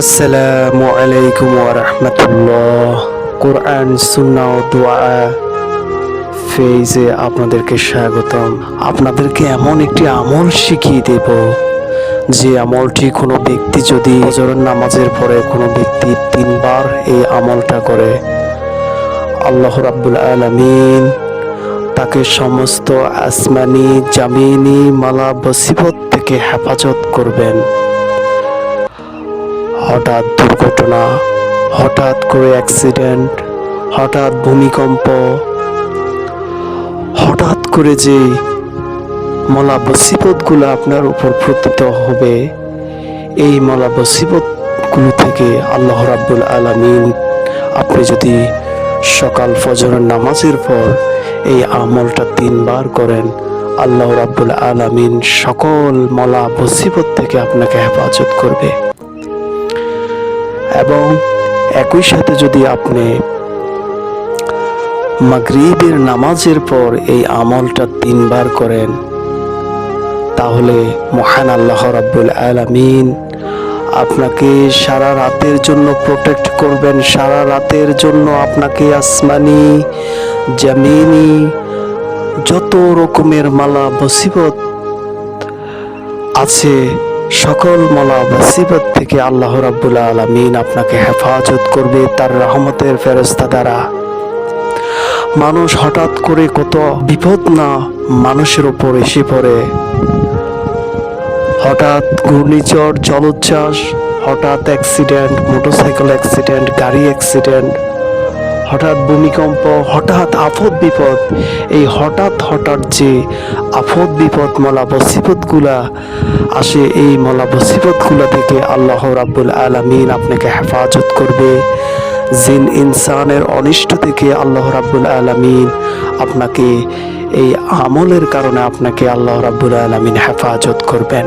আসসালামু আলাইকুম রহমতুল্লাহ। কোরআন সুন্না দোয়া ফেজে আপনাদেরকে স্বাগতম। আপনাদেরকে এমন একটি আমল শিখিয়ে দেব, যে আমলটি কোনো ব্যক্তি যদি ফজরের নামাজের পরে কোনো ব্যক্তি তিনবার এই আমলটা করে, আল্লাহ রাব্বুল আলামিন তাকে সমস্ত আসমানি, জামিনি, মালা বসিবত থেকে হেফাজত করবেন। হঠাৎ দুর্ঘটনা, হঠাৎ করে অ্যাক্সিডেন্ট হঠাৎ ভূমিকম্প, হঠাৎ করে যে মলা বসিবতগুলো আপনার উপর প্রতীত হবে, এই মলা বসিবতগুলো থেকে আল্লাহ রাব্বুল আলামিন, আপনি যদি সকাল ফজরের নামাজের পর এই আমলটা তিনবার করেন, আল্লাহ রাব্বুল আলামিন সকল মলা বসিবত থেকে আপনাকে হেফাজত করবে। এবং একই সাথে যদি আপনি মাগরিবের নামাজের পর এই আমলটা তিনবার করেন, তাহলে মহান আল্লাহ রাব্বুল আলামিন আপনাকে সারা রাতের জন্য প্রোটেক্ট করবেন। সারা রাতের জন্য আপনাকে আসমানি, জামিনি, যত রকমের মালা বসিবত আছে সকল মালা বসিবত থেকে আল্লাহ রাব্বুল আলামিন আপনাকে হেফাজত করবে তার রহমতের ফেরস্তা দ্বারা। মানুষ হঠাৎ করে কত বিপদ না মানুষের ওপর এসে পড়ে। হঠাৎ ঘূর্ণিঝড়, জলোচ্ছ্বাস, হঠাৎ অ্যাক্সিডেন্ট মোটরসাইকেল অ্যাক্সিডেন্ট গাড়ি অ্যাক্সিডেন্ট হঠাৎ ভূমিকম্প, হঠাৎ আফত বিপদ, এই হঠাৎ হঠাৎ যে আফত বিপদ মলা বসিবতগুলা আসে, এই মলা বসিবতগুলা থেকে আল্লাহ রাব্বুল আলামিন আপনাকে হেফাজত করবে। জিন ইনসানের অনিষ্ট থেকে আল্লাহ রাব্বুল আলামিন আপনাকে এই আমলের কারণে আপনাকে আল্লাহ রাব্বুল আলামিন হেফাজত করবেন।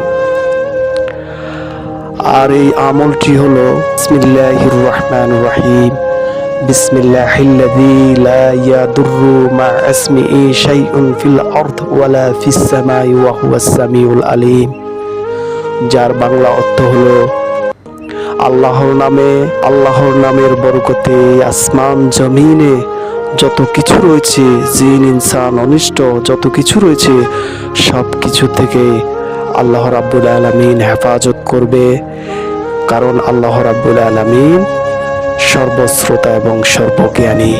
আর এই আমলটি হলো রহমানির রহিম। বিসমিল্লাহিল্লাযী লা ইয়াদুররু মা ইসমিহি শাইউন ফিল আরদ ওয়ালা ফিস সামাই ওয়া হুয়াস সামিউল আলিম। যার বাংলা অর্থ হলো, আল্লাহর নামে, আল্লাহর নামের বরকতে আসমান জমিনে যত কিছু রয়েছে, জিন, ইনসান, অনিষ্ট, যত কিছু রয়েছে, সব কিছু থেকে আল্লাহ রাব্বুল আলামিন হেফাজত করবে। কারণ আল্লাহ রাব্বুল আলামিন সর্বশ্রোতা এবং সর্বজ্ঞানী।